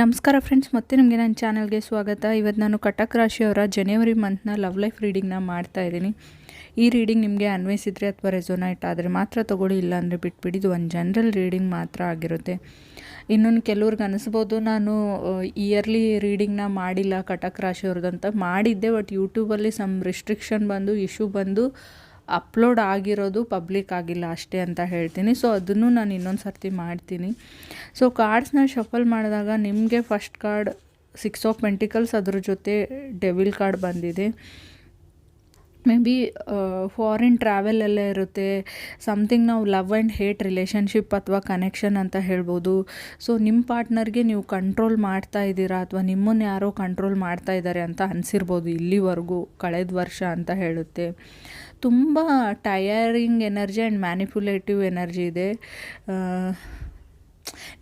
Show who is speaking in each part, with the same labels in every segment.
Speaker 1: ನಮಸ್ಕಾರ ಫ್ರೆಂಡ್ಸ್ ಮತ್ತೆ ನಿಮಗೆ ನನ್ನ ಚಾನಲ್ಗೆ ಸ್ವಾಗತ. ಇವತ್ತು ನಾನು ಕಟಕ್ ರಾಶಿಯವರ ಜನವರಿ ಮಂತ್ನ ಲವ್ ಲೈಫ್ ರೀಡಿಂಗ್ನ ಮಾಡ್ತಾ ಇದ್ದೀನಿ. ಈ ರೀಡಿಂಗ್ ನಿಮಗೆ ಅನ್ವಯಿಸಿದರೆ ಅಥವಾ ರೆಸೊನೈಟ್ ಆದರೆ ಮಾತ್ರ ತೊಗೊಳ್ಳಿ ಇಲ್ಲ ಅಂದರೆ ಬಿಟ್ಬಿಡಿ. ಇದು ಒಂದು ಜನರಲ್ ರೀಡಿಂಗ್ ಮಾತ್ರ ಆಗಿರುತ್ತೆ. ಇನ್ನೊಂದು ಕೆಲವ್ರಿಗೆ ಅನಿಸ್ಬೋದು, ನಾನು ಇಯರ್ಲಿ ರೀಡಿಂಗ್ನ ಮಾಡಿಲ್ಲ ಕಟಕ್ ರಾಶಿಯವ್ರದ್ದಂತ ಮಾಡಿದ್ದೆ ಬಟ್ ಯೂಟ್ಯೂಬಲ್ಲಿ ಸಮ್ ರಿಸ್ಟ್ರಿಕ್ಷನ್ ಬಂದು ಇಶ್ಯೂ ಬಂದು ಅಪ್ಲೋಡ್ ಆಗಿರೋದು ಪಬ್ಲಿಕ್ ಆಗಿಲ್ಲ ಅಷ್ಟೇ ಅಂತ ಹೇಳ್ತೀನಿ. ಸೊ ಅದನ್ನು ನಾನು ಇನ್ನೊಂದು ಸರ್ತಿ ಮಾಡ್ತೀನಿ. ಸೊ ಕಾರ್ಡ್ಸ್ನ ಶಫಲ್ ಮಾಡಿದಾಗ ನಿಮಗೆ first card six of pentacles ಅದ್ರ ಜೊತೆ ಡೆವಿಲ್ ಕಾರ್ಡ್ ಬಂದಿದೆ. ಮೇ ಬಿ ಫಾರಿನ್ ಟ್ರಾವೆಲೆಲ್ಲ ಇರುತ್ತೆ. ಸಮಥಿಂಗ್ ನಾವು ಲವ್ ಆ್ಯಂಡ್ ಹೇಟ್ ರಿಲೇಷನ್ಶಿಪ್ ಅಥವಾ ಕನೆಕ್ಷನ್ ಅಂತ ಹೇಳ್ಬೋದು. ಸೊ ನಿಮ್ಮ ಪಾರ್ಟ್ನರ್ಗೆ ನೀವು ಕಂಟ್ರೋಲ್ ಮಾಡ್ತಾ ಇದ್ದೀರಾ ಅಥವಾ ನಿಮ್ಮನ್ನು ಯಾರೋ ಕಂಟ್ರೋಲ್ ಮಾಡ್ತಾ ಇದ್ದಾರೆ ಅಂತ ಅನಿಸಿರ್ಬೋದು ಇಲ್ಲಿವರೆಗೂ, ಕಳೆದ ವರ್ಷ ಅಂತ ಹೇಳುತ್ತೆ. ತುಂಬ tiring energy and manipulative energy ಇದೆ.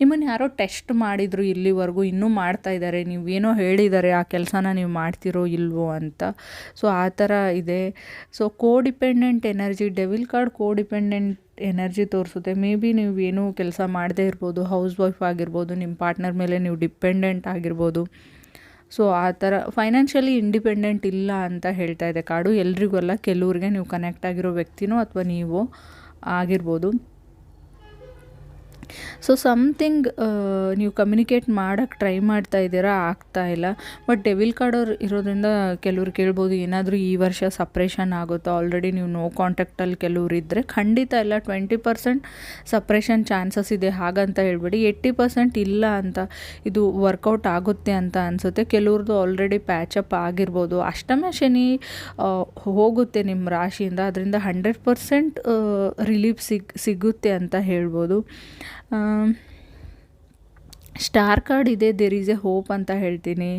Speaker 1: ನಿಮ್ಮನ್ನು ಯಾರೋ ಟೆಸ್ಟ್ ಮಾಡಿದರು ಇಲ್ಲಿವರೆಗೂ, ಇನ್ನೂ ಮಾಡ್ತಾ ಇದ್ದಾರೆ, ನೀವೇನೋ ಹೇಳಿದ್ದಾರೆ, ಆ ಕೆಲಸನ ನೀವು ಮಾಡ್ತಿರೋ ಇಲ್ವೋ ಅಂತ. ಸೊ ಆ ಥರ ಇದೆ. So codependent energy devil card codependent energy ತೋರಿಸುತ್ತೆ. ಮೇ ಬಿ ನೀವು ಏನೂ ಕೆಲಸ ಮಾಡದೇ ಇರ್ಬೋದು ಹೌಸ್ ವೈಫ್ ಆಗಿರ್ಬೋದು, ನಿಮ್ಮ ಪಾರ್ಟ್ನರ್ ಮೇಲೆ ನೀವು ಡಿಪೆಂಡೆಂಟ್ ಆಗಿರ್ಬೋದು. ಸೊ ಆ ಥರ ಫೈನಾನ್ಷಿಯಲಿ ಇಂಡಿಪೆಂಡೆಂಟ್ ಇಲ್ಲ ಅಂತ ಹೇಳ್ತಾ ಇದೆ ಕಾಡು. ಎಲ್ರಿಗೂ ಅಲ್ಲ, ಕೆಲವ್ರಿಗೆ ನೀವು ಕನೆಕ್ಟ್ ಆಗಿರೋ ವ್ಯಕ್ತಿನೋ ಅಥವಾ ನೀವು ಆಗಿರ್ಬೋದು. ಸೊ ಸಮಥಿಂಗ್ ನೀವು ಕಮ್ಯುನಿಕೇಟ್ ಮಾಡೋಕ್ಕೆ ಟ್ರೈ ಮಾಡ್ತಾ ಇದ್ದೀರಾ? ಆಗ್ತಾ ಇಲ್ಲ. ಬಟ್ ಡೆವಿಲ್ ಕಾರ್ಡ್ ಅವ್ರು ಇರೋದ್ರಿಂದ ಕೆಲವ್ರು ಕೇಳ್ಬೋದು, ಏನಾದರೂ ಈ ವರ್ಷ ಸಪ್ರೇಷನ್ ಆಗುತ್ತೋ? ಆಲ್ರೆಡಿ ನೀವು ನೋ ಕಾಂಟ್ಯಾಕ್ಟಲ್ಲಿ ಕೆಲವ್ರು ಇದ್ದರೆ ಖಂಡಿತ ಇಲ್ಲ. ಟ್ವೆಂಟಿ ಪರ್ಸೆಂಟ್ ಸಪ್ರೇಷನ್ ಚಾನ್ಸಸ್ ಇದೆ. ಹಾಗಂತ ಹೇಳ್ಬೇಡಿ. ಏಯ್ಟಿ ಪರ್ಸೆಂಟ್ ಇಲ್ಲ ಅಂತ, ಇದು ವರ್ಕೌಟ್ ಆಗುತ್ತೆ ಅಂತ ಅನಿಸುತ್ತೆ. ಕೆಲವ್ರದ್ದು ಆಲ್ರೆಡಿ ಪ್ಯಾಚಪ್ ಆಗಿರ್ಬೋದು. ಅಷ್ಟಮ ಶನಿ ಹೋಗುತ್ತೆ ನಿಮ್ಮ ರಾಶಿಯಿಂದ. ಅದರಿಂದ ಹಂಡ್ರೆಡ್ ಪರ್ಸೆಂಟ್ ರಿಲೀಫ್ ಸಿಗ್, ಸಿಗುತ್ತೆ ಅಂತ ಹೇಳ್ಬೋದು. ಸ್ಟಾರ್ ಕಾರ್ಡ್ ಇದೆ ದೇರ್ ಈಸ್ ಎ ಹೋಪ್ ಅಂತ ಹೇಳ್ತೀನಿ.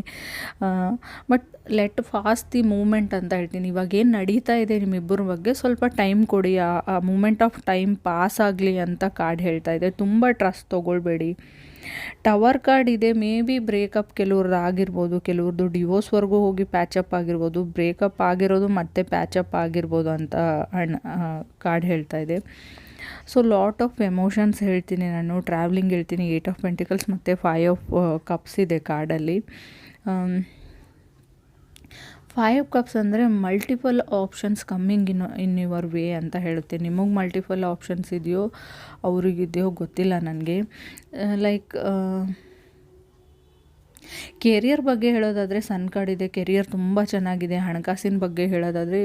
Speaker 1: But let fast the moment ಅಂತ ಹೇಳ್ತೀನಿ. ಇವಾಗ ಏನು ನಡೀತಾ ಇದೆ ನಿಮ್ಮಿಬ್ಬರ ಬಗ್ಗೆ, ಸ್ವಲ್ಪ ಟೈಮ್ ಕೊಡಿ. ಆ ಮೂಮೆಂಟ್ ಆಫ್ ಟೈಮ್ ಪಾಸ್ ಆಗಲಿ ಅಂತ ಕಾರ್ಡ್ ಹೇಳ್ತಾ ಇದೆ. ತುಂಬ ಟ್ರಸ್ಟ್ ತೊಗೊಳ್ಬೇಡಿ. ಟವರ್ ಕಾರ್ಡ್ ಇದೆ ಮೇ ಬಿ ಬ್ರೇಕಪ್ ಕೆಲವ್ರದ್ದು ಆಗಿರ್ಬೋದು ಕೆಲವ್ರದ್ದು ಡಿವೋರ್ಸ್ವರೆಗೂ ಹೋಗಿ ಪ್ಯಾಚಪ್ ಆಗಿರ್ಬೋದು ಬ್ರೇಕಪ್ ಆಗಿರೋದು ಮತ್ತೆ ಪ್ಯಾಚಪ್ ಆಗಿರ್ಬೋದು ಅಂತ ಕಾರ್ಡ್ ಹೇಳ್ತಾ ಇದೆ. ಸೊ ಲಾಟ್ ಆಫ್ ಎಮೋಷನ್ಸ್ ಹೇಳ್ತೀನಿ ನಾನು. ಟ್ರಾವ್ಲಿಂಗ್ ಹೇಳ್ತೀನಿ. ಏಟ್ ಆಫ್ ಪೆಂಟಿಕಲ್ಸ್ ಮತ್ತು ಫೈವ್ ಆಫ್ ಕಪ್ಸ್ ಇದೆ ಕಾರ್ಡಲ್ಲಿ ಫೈವ್ ಆಫ್ ಕಪ್ಸ್ ಅಂದರೆ multiple options coming in in your way ಅಂತ ಹೇಳುತ್ತೆ ನಿಮಗೆ ಮಲ್ಟಿಪಲ್ ಆಪ್ಷನ್ಸ್ ಇದೆಯೋ, ಅವ್ರಿಗಿದೆಯೋ ಗೊತ್ತಿಲ್ಲ ನನಗೆ. ಲೈಕ್ ಕೆರಿಯರ್ ಬಗ್ಗೆ ಹೇಳೋದಾದರೆ ಕಾರ್ಡ್ ಇದೆ ಕೆರಿಯರ್ ತುಂಬ ಚೆನ್ನಾಗಿದೆ. ಹಣಕಾಸಿನ ಬಗ್ಗೆ ಹೇಳೋದಾದರೆ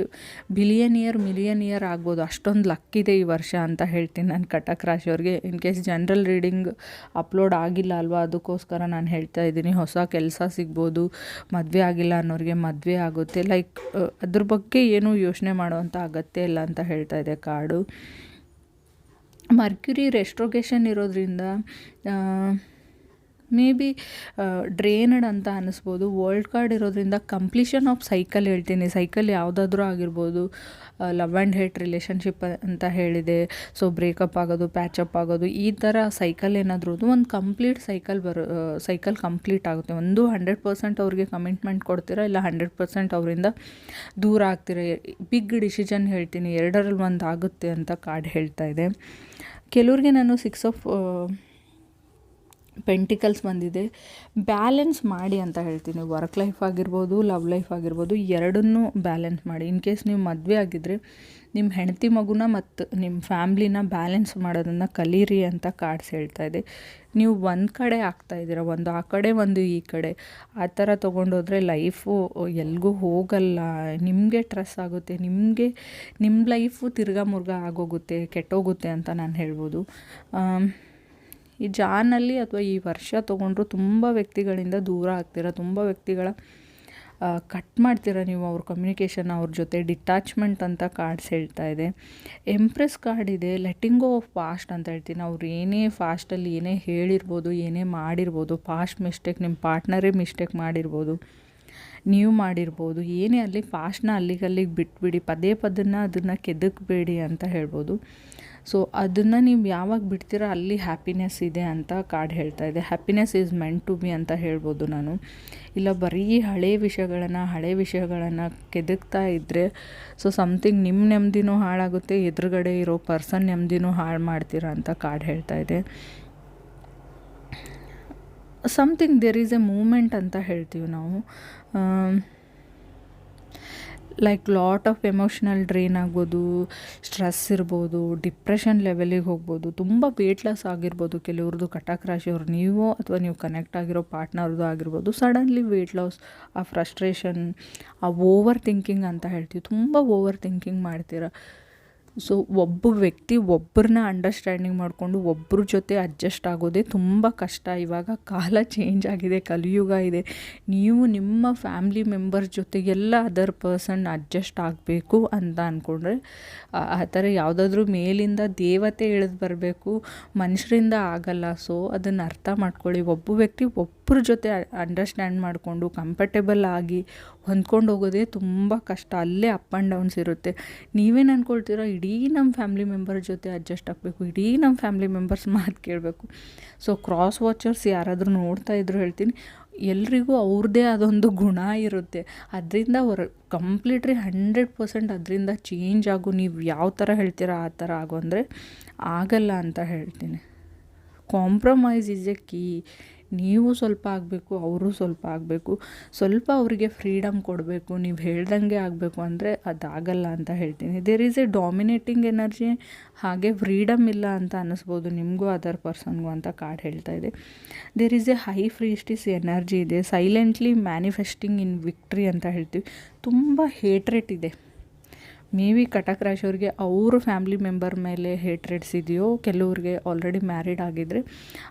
Speaker 1: ಬಿಲಿಯನ್ ಇಯರ್ ಮಿಲಿಯನ್ ಇಯರ್ ಆಗ್ಬೋದು. ಅಷ್ಟೊಂದು ಲಕ್ ಇದೆ ಈ ವರ್ಷ ಅಂತ ಹೇಳ್ತೀನಿ ನಾನು ಕಟಕ್ ರಾಶಿಯವ್ರಿಗೆ. In case general reading upload ಆಗಿಲ್ಲ ಅಲ್ವಾ? ಅದಕ್ಕೋಸ್ಕರ ನಾನು ಹೇಳ್ತಾ ಇದ್ದೀನಿ. ಹೊಸ ಕೆಲಸ ಸಿಗ್ಬೋದು. ಮದುವೆ ಆಗಿಲ್ಲ ಅನ್ನೋರಿಗೆ ಮದುವೆ ಆಗುತ್ತೆ. ಲೈಕ್ ಅದ್ರ ಬಗ್ಗೆ ಏನೂ ಯೋಚನೆ ಮಾಡುವಂಥ ಅಗತ್ಯ ಇಲ್ಲ ಅಂತ ಹೇಳ್ತಾ ಇದೆ ಕಾರ್ಡು ಮರ್ಕ್ಯುರಿ ರೆಸ್ಟ್ರೋಗೇಷನ್ ಇರೋದ್ರಿಂದ ಮೇ ಬಿ ಡ್ರೇನಡ್ ಅಂತ ಅನ್ನಿಸ್ಬೋದು ವರ್ಲ್ಡ್ ಕಾರ್ಡ್ ಇರೋದ್ರಿಂದ ಕಂಪ್ಲೀಷನ್ ಆಫ್ ಸೈಕಲ್ ಹೇಳ್ತೀನಿ. ಸೈಕಲ್ ಯಾವುದಾದ್ರೂ ಆಗಿರ್ಬೋದು. ಲವ್ ಆ್ಯಂಡ್ ಹೇಟ್ ರಿಲೇಷನ್ಶಿಪ್ ಅಂತ ಹೇಳಿದೆ. ಸೊ ಬ್ರೇಕಪ್ ಆಗೋದು ಪ್ಯಾಚಪ್ ಆಗೋದು, ಈ ಥರ ಸೈಕಲ್ ಏನಾದರೂ ಒಂದು ಕಂಪ್ಲೀಟ್ ಸೈಕಲ್ ಬರೋ ಸೈಕಲ್ ಕಂಪ್ಲೀಟ್ ಆಗುತ್ತೆ. ಒಂದು ಹಂಡ್ರೆಡ್ ಪರ್ಸೆಂಟ್ ಅವ್ರಿಗೆ ಕಮಿಟ್ಮೆಂಟ್ ಕೊಡ್ತೀರಾ, ಇಲ್ಲ ಹಂಡ್ರೆಡ್ ಪರ್ಸೆಂಟ್ ಅವರಿಂದ ದೂರ ಆಗ್ತೀರಾ? ಬಿಗ್ ಡಿಸಿಷನ್ ಹೇಳ್ತೀನಿ. ಎರಡರಲ್ಲಿ ಒಂದು ಆಗುತ್ತೆ ಅಂತ ಕಾರ್ಡ್ ಹೇಳ್ತಾ ಇದೆ. ಕೆಲವ್ರಿಗೆ ನಾನು ಸಿಕ್ಸ್ ಆಫ್ ಪೆಂಟಿಕಲ್ಸ್ ಬಂದಿದೆ. ಬ್ಯಾಲೆನ್ಸ್ ಮಾಡಿ ಅಂತ ಹೇಳ್ತೀನಿ. ವರ್ಕ್ ಲೈಫ್ ಆಗಿರ್ಬೋದು, ಲವ್ ಲೈಫ್ ಆಗಿರ್ಬೋದು, ಎರಡನ್ನೂ ಬ್ಯಾಲೆನ್ಸ್ ಮಾಡಿ. ಇನ್ ಕೇಸ್ ನೀವು ಮದುವೆ ಆಗಿದ್ದರೆ ನಿಮ್ಮ ಹೆಂಡತಿ ಮಗುನ ಮತ್ತು ನಿಮ್ಮ ಫ್ಯಾಮ್ಲಿನ ಬ್ಯಾಲೆನ್ಸ್ ಮಾಡೋದನ್ನು ಕಲೀರಿ ಅಂತ ಕಾರ್ಡ್ಸ್ ಹೇಳ್ತಾ ಇದೆ. ನೀವು ಒಂದು ಕಡೆ ಆಗ್ತಾ ಇದ್ದೀರ? ಒಂದು ಆ ಕಡೆ, ಒಂದು ಈ ಕಡೆ. ಆ ಥರ ತೊಗೊಂಡೋದ್ರೆ ಲೈಫು ಎಲ್ಗೂ ಹೋಗಲ್ಲ. ನಿಮಗೆ ಟ್ರೆಸ್ ಆಗುತ್ತೆ. ನಿಮಗೆ ನಿಮ್ಮ ಲೈಫು ತಿರ್ಗಾ ಮುರ್ಗ ಆಗೋಗುತ್ತೆ, ಕೆಟ್ಟೋಗುತ್ತೆ ಅಂತ ನಾನು ಹೇಳ್ಬೋದು. ಈ ಜಾನಲ್ಲಿ ಅಥವಾ ಈ ವರ್ಷ ತೊಗೊಂಡ್ರು ತುಂಬ ವ್ಯಕ್ತಿಗಳಿಂದ ದೂರ ಆಗ್ತೀರ? ತುಂಬ ವ್ಯಕ್ತಿಗಳ ಕಟ್ ಮಾಡ್ತೀರ ನೀವು ಅವ್ರ ಕಮ್ಯುನಿಕೇಷನ್ ಅವ್ರ ಜೊತೆ ಡಿಟ್ಯಾಚ್ಮೆಂಟ್ ಅಂತ ಕಾರ್ಡ್ಸ್ ಹೇಳ್ತಾ ಇದೆ. ಎಂಪ್ರೆಸ್ ಕಾರ್ಡ್ ಇದೆ ಲೆಟ್ಟಿಂಗ್ ಗೋ ಆಫ್ ಫಾಸ್ಟ್ ಅಂತ ಹೇಳ್ತೀನಿ. ಅವ್ರು ಏನೇ ಫಾಸ್ಟಲ್ಲಿ ಏನೇ ಹೇಳಿರ್ಬೋದು, ಏನೇ ಮಾಡಿರ್ಬೋದು ಫಾಸ್ಟ್ ಮಿಸ್ಟೇಕ್ ನಿಮ್ಮ ಪಾರ್ಟ್ನರೇ ಮಿಸ್ಟೇಕ್ ಮಾಡಿರ್ಬೋದು, ನೀವು ಮಾಡಿರ್ಬೋದು, ಏನೇ ಅಲ್ಲಿ ಫಾಸ್ಟ್ನ ಅಲ್ಲಿಗಲ್ಲಿಗೆ ಬಿಟ್ಬಿಡಿ, ಪದೇ ಪದನ್ನ ಅದನ್ನು ಕೆದಕ್ಬೇಡಿ ಅಂತ ಹೇಳ್ಬೋದು. ಸೊ ಅದನ್ನು ನೀವು ಯಾವಾಗ ಬಿಡ್ತೀರೋ, ಅಲ್ಲಿ ಹ್ಯಾಪಿನೆಸ್ ಇದೆ ಅಂತ ಕಾರ್ಡ್ ಹೇಳ್ತಾ ಇದೆ. Happiness is meant to be ಅಂತ ಹೇಳ್ಬೋದು ನಾನು. ಇಲ್ಲ, ಬರೀ ಹಳೆ ವಿಷಯಗಳನ್ನು ಹಳೆ ವಿಷಯಗಳನ್ನು ಕೆದಕ್ತಾ ಇದ್ದರೆ ಸೊ ಸಮಥಿಂಗ್ ನಿಮ್ಮ ನೆಮ್ಮದಿನೂ ಹಾಳಾಗುತ್ತೆ, ಎದುರುಗಡೆ ಇರೋ ಪರ್ಸನ್ ನೆಮ್ಮದಿನೂ ಹಾಳು ಮಾಡ್ತೀರಾ ಅಂತ ಕಾರ್ಡ್ ಹೇಳ್ತಾ ಇದೆ. Something there is a moment ಅಂತ ಹೇಳ್ತೀವಿ ನಾವು. Like lot of emotional drain ಆಗ್ಬೋದು ಸ್ಟ್ರೆಸ್ ಇರ್ಬೋದು ಡಿಪ್ರೆಷನ್ ಲೆವೆಲಿಗೆ ಹೋಗ್ಬೋದು. ತುಂಬ ವೇಟ್ ಲಾಸ್ ಆಗಿರ್ಬೋದು. ಕೆಲವ್ರದ್ದು ಕಟಕ್ ರಾಶಿಯವ್ರು ನೀವು ಅಥವಾ ನೀವು ಕನೆಕ್ಟ್ ಆಗಿರೋ ಪಾರ್ಟ್ನರ್ದು ಆಗಿರ್ಬೋದು. ಸಡನ್ಲಿ ವೇಟ್ ಲಾಸ್ ಆ ಫ್ರಸ್ಟ್ರೇಷನ್ ಆ ಓವರ್ ಥಿಂಕಿಂಗ್ ಅಂತ ಹೇಳ್ತೀವಿ. ತುಂಬ ಓವರ್ ಥಿಂಕಿಂಗ್ ಮಾಡ್ತೀರ? ಸೊ ಒಬ್ಬ ವ್ಯಕ್ತಿ ಒಬ್ಬರನ್ನ ಅಂಡರ್ಸ್ಟ್ಯಾಂಡಿಂಗ್ ಮಾಡಿಕೊಂಡು ಒಬ್ಬರ ಜೊತೆ ಅಡ್ಜಸ್ಟ್ ಆಗೋದೇ ತುಂಬ ಕಷ್ಟ. ಇವಾಗ ಕಾಲ ಚೇಂಜ್ ಆಗಿದೆ, ಕಲಿಯುಗ ಇದೆ. ನೀವು ನಿಮ್ಮ ಫ್ಯಾಮ್ಲಿ ಮೆಂಬರ್ ಜೊತೆಗೆಲ್ಲ ಅದರ್ ಪರ್ಸನ್ ಅಡ್ಜಸ್ಟ್ ಆಗಬೇಕು ಅಂತ ಅಂದ್ಕೊಂಡ್ರೆ ಆ ಥರ ಯಾವುದಾದ್ರೂ ಮೇಲಿಂದ ದೇವತೆ ಇಳಿದು ಬರಬೇಕು, ಮನುಷ್ಯರಿಂದ ಆಗಲ್ಲ. ಸೊ ಅದನ್ನು ಅರ್ಥ ಮಾಡ್ಕೊಳ್ಳಿ. ಒಬ್ಬ ವ್ಯಕ್ತಿ ಒಬ್ಬರ ಜೊತೆ ಅಂಡರ್ಸ್ಟ್ಯಾಂಡ್ ಮಾಡಿಕೊಂಡು ಕಂಫರ್ಟೇಬಲ್ ಆಗಿ ಹೊಂದ್ಕೊಂಡು ಹೋಗೋದೇ ತುಂಬ ಕಷ್ಟ. ಅಲ್ಲೇ ಅಪ್ ಆ್ಯಂಡ್ ಡೌನ್ಸ್ ಇರುತ್ತೆ. ನೀವೇನು ಅಂದ್ಕೊಳ್ತೀರೋ ಇಡೀ ನಮ್ಮ ಫ್ಯಾಮ್ಲಿ ಮೆಂಬರ್ ಜೊತೆ ಅಡ್ಜಸ್ಟ್ ಆಗಬೇಕು. ಇಡೀ ನಮ್ಮ ಫ್ಯಾಮ್ಲಿ ಮೆಂಬರ್ಸ್ ಮಾತು ಕೇಳಬೇಕು. ಸೊ ಕ್ರಾಸ್ ವಾಚರ್ಸ್ ಯಾರಾದರೂ ನೋಡ್ತಾ ಇದ್ರು ಹೇಳ್ತೀನಿ. ಎಲ್ರಿಗೂ ಅವ್ರದ್ದೇ ಅದೊಂದು ಗುಣ ಇರುತ್ತೆ. ಅದರಿಂದ ಅವ್ರ ಕಂಪ್ಲೀಟ್ಲಿ ಹಂಡ್ರೆಡ್ ಪರ್ಸೆಂಟ್ ಅದರಿಂದ ಚೇಂಜ್ ಆಗು. ನೀವು ಯಾವ ಥರ ಹೇಳ್ತೀರಾ, ಆ ಥರ ಆಗು. ಅಂದರೆ ಆಗಲ್ಲ ಅಂತ ಹೇಳ್ತೀನಿ. ಕಾಂಪ್ರಮೈಸ್ ಇಸ್ ಎ ಕೀ ನೀವು ಸ್ವಲ್ಪ ಆಗಬೇಕು, ಅವರು ಸ್ವಲ್ಪ ಆಗಬೇಕು. ಸ್ವಲ್ಪ ಅವರಿಗೆ ಫ್ರೀಡಮ್ ಕೊಡಬೇಕು. ನೀವು ಹೇಳ್ದಂಗೆ ಆಗಬೇಕು ಅಂದರೆ ಅದಾಗಲ್ಲ ಅಂತ ಹೇಳ್ತೀನಿ. There is a dominating energy ಹಾಗೆ ಫ್ರೀಡಮ್ ಇಲ್ಲ ಅಂತ ಅನ್ನಿಸ್ಬೋದು. ನಿಮಗೂ ಅದರ್ ಪರ್ಸನ್ಗೂ ಅಂತ ಕಾರ್ಡ್ ಹೇಳ್ತಾ ಇದೆ. There is a high priestess energy ಇದೆ. ಸೈಲೆಂಟ್ಲಿ ಮ್ಯಾನಿಫೆಸ್ಟಿಂಗ್ ಇನ್ ವಿಕ್ಟ್ರಿ ಅಂತ ಹೇಳ್ತೀವಿ. ತುಂಬ ಹೇಟ್ರೇಟ್ ಇದೆ. ಮೇ ಬಿ ಕಟಕ್ ರಾಶಿಯವ್ರಿಗೆ ಅವ್ರ ಫ್ಯಾಮ್ಲಿ ಮೆಂಬರ್ ಮೇಲೆ ಹೇಟ್ರೆಡ್ಸ್ ಇದೆಯೋ, ಕೆಲವ್ರಿಗೆ ಆಲ್ರೆಡಿ ಮ್ಯಾರಿಡ್ ಆಗಿದ್ದರೆ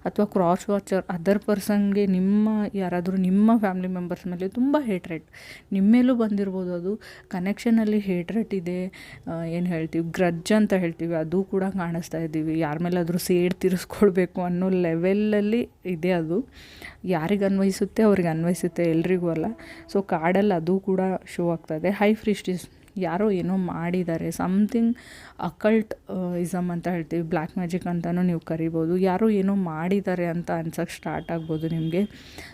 Speaker 1: ಅಥವಾ ಕ್ರಾಸ್ ವಾಚರ್ ಅದರ್ ಪರ್ಸನ್ಗೆ ನಿಮ್ಮ ಯಾರಾದರೂ ನಿಮ್ಮ ಫ್ಯಾಮ್ಲಿ ಮೆಂಬರ್ಸ್ ಮೇಲೆ ತುಂಬ ಹೇಟ್ರೆಡ್ ನಿಮ್ಮ ಮೇಲೂ ಬಂದಿರ್ಬೋದು ಅದು. ಕನೆಕ್ಷನಲ್ಲಿ ಹೇಟ್ರೆಟ್ ಇದೆ. ಏನು ಹೇಳ್ತೀವಿ? ಗ್ರಜ್ ಅಂತ ಹೇಳ್ತೀವಿ. ಅದು ಕೂಡ ಕಾಣಿಸ್ತಾ ಇದ್ದೀವಿ. ಯಾರ ಮೇಲಾದರೂ ಸೇಡ್ ತೀರಿಸ್ಕೊಳ್ಬೇಕು ಅನ್ನೋ ಲೆವೆಲಲ್ಲಿ ಇದೆ ಅದು. ಯಾರಿಗೆ ಅನ್ವಯಿಸುತ್ತೆ, ಅವ್ರಿಗೆ ಅನ್ವಯಿಸುತ್ತೆ ಎಲ್ರಿಗೂ ಅಲ್ಲ. ಸೊ ಕಾಡಲ್ಲಿ ಅದು ಕೂಡ ಶೋ ಆಗ್ತಾಯಿದೆ ಹೈ ಫ್ರಿಸ್ಟಿಸ್ ಯಾರೋ ಏನೋ ಮಾಡಿದ್ದಾರೆ. ಸಮ್ಥಿಂಗ್ ಅಕಲ್ಟ್ ಇಸಮ್ ಅಂತ ಹೇಳ್ತೀವಿ. ಬ್ಲ್ಯಾಕ್ ಮ್ಯಾಜಿಕ್ ಅಂತಲೂ ನೀವು ಕರಿಬೋದು. ಯಾರೋ ಏನೋ ಮಾಡಿದ್ದಾರೆ ಅಂತ ಅನ್ಸೋಕ್ಕೆ ಸ್ಟಾರ್ಟ್ ಆಗ್ಬೋದು ನಿಮಗೆ.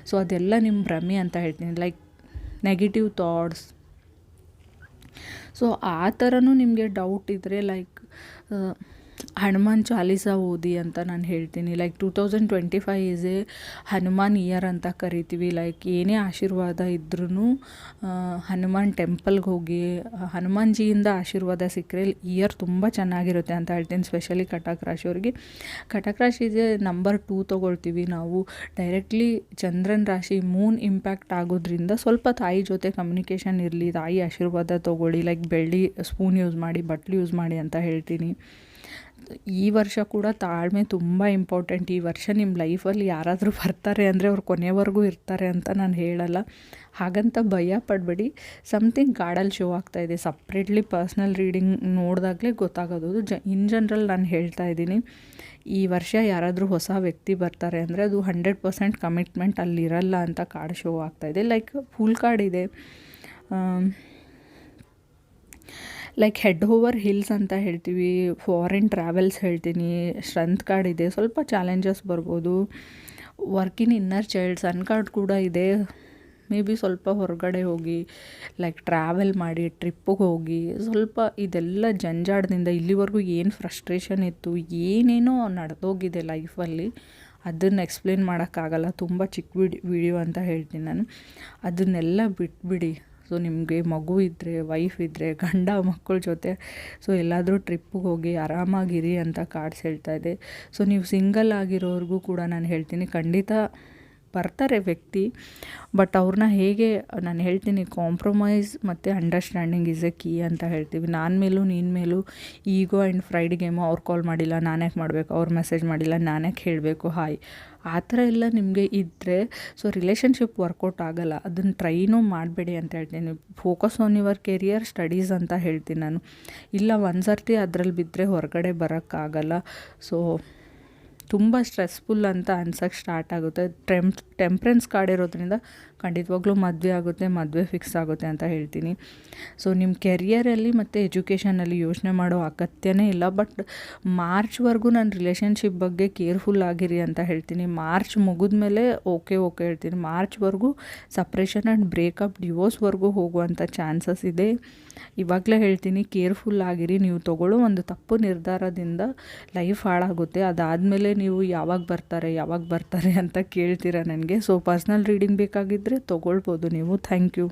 Speaker 1: ಸೊ ಅದೆಲ್ಲ ನಿಮ್ಮ ಭ್ರಮೆ ಅಂತ ಹೇಳ್ತೀನಿ. ಲೈಕ್ ನೆಗೆಟಿವ್ ಥಾಟ್ಸ್ ಸೊ ಆ ಥರನೂ ನಿಮಗೆ ಡೌಟ್ ಇದ್ದರೆ ಲೈಕ್ ಹನುಮಾನ್ ಚಾಲೀಸ ಓದಿ ಅಂತ ನಾನು ಹೇಳ್ತೀನಿ. Like two thousand twenty five is a Hanuman year ಅಂತ ಕರಿತೀವಿ. ಲೈಕ್ ಏನೇ ಆಶೀರ್ವಾದ ಇದ್ರೂ ಹನುಮಾನ್ ಟೆಂಪಲ್ಗೆ ಹೋಗಿ, ಹನುಮಾನ್ಜಿಯಿಂದ ಆಶೀರ್ವಾದ ಸಿಕ್ಕರೆ ಇಯರ್ ತುಂಬ ಚೆನ್ನಾಗಿರುತ್ತೆ ಅಂತ ಹೇಳ್ತೀನಿ. ಸ್ಪೆಷಲಿ ಕಟಕ್ ರಾಶಿಯವ್ರಿಗೆ ಕಟಕ್ ಇದೆ ನಂಬರ್ ಟೂ ತೊಗೊಳ್ತೀವಿ ನಾವು. ಡೈರೆಕ್ಟ್ಲಿ ಚಂದ್ರನ ರಾಶಿ ಮೂನ್ ಇಂಪ್ಯಾಕ್ಟ್ ಆಗೋದ್ರಿಂದ ಸ್ವಲ್ಪ ತಾಯಿ ಜೊತೆ ಕಮ್ಯುನಿಕೇಷನ್ ಇರಲಿ, ತಾಯಿ ಆಶೀರ್ವಾದ ತೊಗೊಳ್ಳಿ. ಲೈಕ್ ಬೆಳ್ಳಿ ಸ್ಪೂನ್ ಯೂಸ್ ಮಾಡಿ, ಬಟ್ಲು ಯೂಸ್ ಮಾಡಿ ಅಂತ ಹೇಳ್ತೀನಿ. ಈ ವರ್ಷ ಕೂಡ ತಾಳ್ಮೆ ತುಂಬ ಇಂಪಾರ್ಟೆಂಟ್ ಈ ವರ್ಷ ನಿಮ್ಮ ಲೈಫಲ್ಲಿ ಯಾರಾದರೂ ಬರ್ತಾರೆ ಅಂದರೆ ಅವ್ರು ಕೊನೆವರೆಗೂ ಇರ್ತಾರೆ ಅಂತ ನಾನು ಹೇಳಲ್ಲ. ಹಾಗಂತ ಭಯ ಪಡಬೇಡಿ. ಸಮಥಿಂಗ್ ಗಾಡಲ್ಲಿ ಶೋ ಆಗ್ತಾಯಿದೆ ಸಪ್ರೇಟ್ಲಿ ಪರ್ಸ್ನಲ್ ರೀಡಿಂಗ್ ನೋಡಿದಾಗಲೇ ಗೊತ್ತಾಗೋದು. ಜ ಇನ್ ಜನ್ರಲ್ ನಾನು ಹೇಳ್ತಾ ಇದ್ದೀನಿ. ಈ ವರ್ಷ ಯಾರಾದರೂ ಹೊಸ ವ್ಯಕ್ತಿ ಬರ್ತಾರೆ ಅಂದರೆ ಅದು ಹಂಡ್ರೆಡ್ ಪರ್ಸೆಂಟ್ ಕಮಿಟ್ಮೆಂಟ್ ಅಲ್ಲಿರಲ್ಲ ಅಂತ ಕಾರ್ಡ್ ಶೋ ಆಗ್ತಾಯಿದೆ ಲೈಕ್ ಫುಲ್ ಕಾರ್ಡ್ ಇದೆ. ಲೈಕ್ ಹೆಡ್ ಓವರ್ ಹಿಲ್ಸ್ ಅಂತ ಹೇಳ್ತೀವಿ ಫಾರಿನ್ ಟ್ರಾವೆಲ್ಸ್ ಹೇಳ್ತೀನಿ ಸ್ಟ್ರೆಂತ್ ಕಾರ್ಡ್ ಇದೆ, ಸ್ವಲ್ಪ ಚಾಲೆಂಜಸ್ ಬರ್ಬೋದು. Working inner child sun card ಕೂಡ ಇದೆ. ಮೇ ಬಿ ಸ್ವಲ್ಪ ಹೊರಗಡೆ ಹೋಗಿ ಲೈಕ್ ಟ್ರಾವೆಲ್ ಮಾಡಿ ಟ್ರಿಪ್ಪಿಗೆ ಹೋಗಿ, ಸ್ವಲ್ಪ ಇದೆಲ್ಲ ಜಂಜಾಟದಿಂದ ಇಲ್ಲಿವರೆಗೂ ಏನು ಫ್ರಸ್ಟ್ರೇಷನ್ ಇತ್ತು, ಏನೇನೋ ನಡೆದೋಗಿದೆ ಲೈಫಲ್ಲಿ ಅದನ್ನು ಎಕ್ಸ್ಪ್ಲೇನ್ ಮಾಡೋಕ್ಕಾಗಲ್ಲ. ತುಂಬ ಚಿಕ್ಕ ವಿಡಿ ವಿಡಿಯೋ ಅಂತ ಹೇಳ್ತೀನಿ ನಾನು. ಅದನ್ನೆಲ್ಲ ಬಿಟ್ಬಿಡಿ. ಸೊ ನಿಮಗೆ ಮಗು ಇದ್ದರೆ ವೈಫ್ ಇದ್ದರೆ ಗಂಡ ಮಕ್ಕಳ ಜೊತೆ ಸೊ ಎಲ್ಲಾದರೂ ಟ್ರಿಪ್ಪಿಗೆ ಹೋಗಿ ಆರಾಮಾಗಿರಿ ಅಂತ ಕಾರ್ಡ್ಸ್ ಹೇಳ್ತಾ ಇದೆ. ಸೊ ನೀವು ಸಿಂಗಲ್ ಆಗಿರೋರಿಗೂ ಕೂಡ ನಾನು ಹೇಳ್ತೀನಿ, ಖಂಡಿತ ಬರ್ತಾರೆ ವ್ಯಕ್ತಿ ಬಟ್ ಅವ್ರನ್ನ ಹೇಗೆ, ನಾನು ಹೇಳ್ತೀನಿ ಕಾಂಪ್ರಮೈಸ್ ಮತ್ತು ಅಂಡರ್ಸ್ಟ್ಯಾಂಡಿಂಗ್ ಇಸ್ ಎ ಕೀ ಅಂತ ಹೇಳ್ತೀವಿ. ನಾನು ಮೇಲೂ, ನೀನು ಮೇಲೂ ಈಗೋ ಆ್ಯಂಡ್ ಫ್ರೈಡ್ ಗೇಮು ಅವ್ರು ಕಾಲ್ ಮಾಡಿಲ್ಲ ನಾನ್ಯಾಕೆ ಮಾಡಬೇಕು? ಅವ್ರು ಮೆಸೇಜ್ ಮಾಡಿಲ್ಲ ನಾನ್ಯಾಕೆ ಹೇಳಬೇಕು? ಹಾಯ್ ಆ ಥರ ಎಲ್ಲ ನಿಮಗೆ ಇದ್ದರೆ ಸೊ ರಿಲೇಷನ್ಶಿಪ್ ವರ್ಕೌಟ್ ಆಗೋಲ್ಲ. ಅದನ್ನು ಟ್ರೈನೂ ಮಾಡಬೇಡಿ ಅಂತ ಹೇಳ್ತೀನಿ. Focus on your career studies ಅಂತ ಹೇಳ್ತೀನಿ ನಾನು. ಇಲ್ಲ, ಒಂದು ಸರ್ತಿ ಅದರಲ್ಲಿ ಬಿದ್ದರೆ ಹೊರಗಡೆ ಬರೋಕ್ಕಾಗಲ್ಲ ಸೊ ತುಂಬ ಸ್ಟ್ರೆಸ್ಫುಲ್ ಅಂತ ಅನ್ಸೋಕ್ಕೆ ಸ್ಟಾರ್ಟ್ ಆಗುತ್ತೆ. ಟೆಂಪ್ ಟೆಂಪ್ರೆನ್ಸ್ ಕಾರ್ಡ್ ಇರೋದ್ರಿಂದ ಖಂಡಿತವಾಗ್ಲೂ ಮದುವೆ ಆಗುತ್ತೆ, ಮದುವೆ ಫಿಕ್ಸ್ ಆಗುತ್ತೆ ಅಂತ ಹೇಳ್ತೀನಿ. ಸೊ ನಿಮ್ಮ ಕೆರಿಯರಲ್ಲಿ ಮತ್ತು ಎಜುಕೇಷನಲ್ಲಿ ಯೋಚನೆ ಮಾಡೋ ಅಗತ್ಯನೇ ಇಲ್ಲ ಬಟ್ ಮಾರ್ಚ್ವರೆಗೂ ನಾನು ರಿಲೇಷನ್ಶಿಪ್ ಬಗ್ಗೆ ಕೇರ್ಫುಲ್ ಆಗಿರಿ ಅಂತ ಹೇಳ್ತೀನಿ. ಮಾರ್ಚ್ ಮುಗಿದ ಮೇಲೆ ಓಕೆ ಓಕೆ ಹೇಳ್ತೀನಿ ಮಾರ್ಚ್ವರೆಗೂ ಸಪ್ರೇಷನ್ ಆ್ಯಂಡ್ ಬ್ರೇಕಪ್ ಡಿವೋರ್ಸ್ವರೆಗೂ ಹೋಗುವಂಥ ಚಾನ್ಸಸ್ ಇದೆ. ಇವಾಗಲೇ ಹೇಳ್ತೀನಿ ಕೇರ್ಫುಲ್ ಆಗಿರಿ. ನೀವು ತಗೊಳ್ಳೋ ಒಂದು ತಪ್ಪು ನಿರ್ಧಾರದಿಂದ ಲೈಫ್ ಹಾಳಾಗುತ್ತೆ. ಅದಾದಮೇಲೆ ನೀವು ಯಾವಾಗ ಬರ್ತಾರೆ ಯಾವಾಗ ಬರ್ತಾರೆ ಅಂತ ಕೇಳ್ತೀರಾ ನನಗೆ? ಸೊ ಪರ್ಸ್ನಲ್ ರೀಡಿಂಗ್ ಬೇಕಾಗಿದ್ದರೆ ತೊಗೊಳ್ಬೋದು ನೀವು. Thank you